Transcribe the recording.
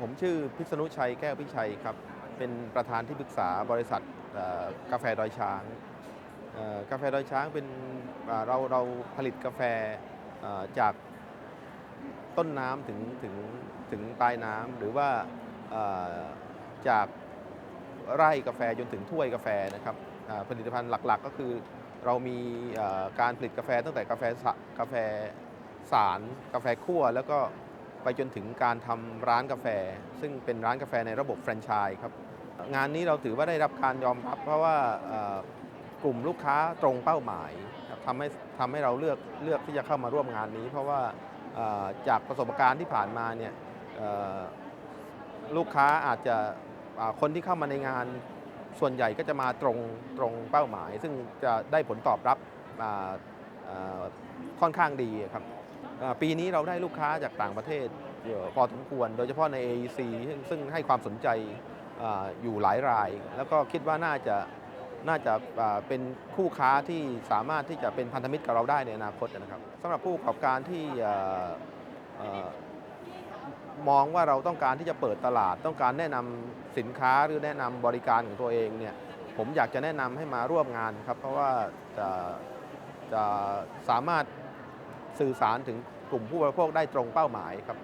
ผมชื่อพิษณุชัยแก้วพิชัยครับ เป็นประธานที่ปรึกษาบริษัทกาแฟดอยช้างกาแฟดอยช้างเป็นเราเราผลิตกาแฟจากต้นน้ำถึงถึงถึงปลายน้ำหรือว่าจากไร่กาแฟจนถึงถ้วยกาแฟนะครับผลิตภัณฑ์หลักๆ ก็คือเรามีการผลิตกาแฟตั้งแต่กาแฟสะกาแฟสารกาแฟคั่วแล้วก็ ไปจนถึงการทำร้านกาแฟ ซึ่งเป็นร้านกาแฟในระบบแฟรนไชส์ครับ งานนี้เราถือว่าได้รับการยอมรับ เพราะว่ากลุ่มลูกค้าตรงเป้าหมายทำให้ทำให้เราเลือกเลือกที่จะเข้ามาร่วมงานนี้ เพราะว่าจากประสบการณ์ที่ผ่านมาเนี่ยลูกค้าอาจจะคนที่เข้ามาในงานส่วนใหญ่ก็จะมาตรงตรงเป้าหมาย ซึ่งจะได้ผลตอบรับค่อนข้างดีครับ ปีนี้เราได้ลูกค้าจากต่างประเทศเยอะพอสมควร โดยเฉพาะใน AEC ซึ่งซึ่งให้ความสนใจออยู่หลายราย แล้วก็คิดว่าน่าจะน่าจะเป็นคู่ค้าที่สามารถที่จะเป็นพันธมิตรกับเราได้ในอนาคตนะครับสำหรับผู้ประกอบการที่มองว่าเราต้องการที่จะเปิดตลาด ต้องการแนะนำสินค้าหรือแนะนำบริการของตัวเองเนี่ยผมอยากจะแนะนำให้มาร่วมงานครับ เพราะว่าจะจะสามารถ สื่อสารถึงกลุ่มผู้บริโภคได้ตรงเป้าหมายครับ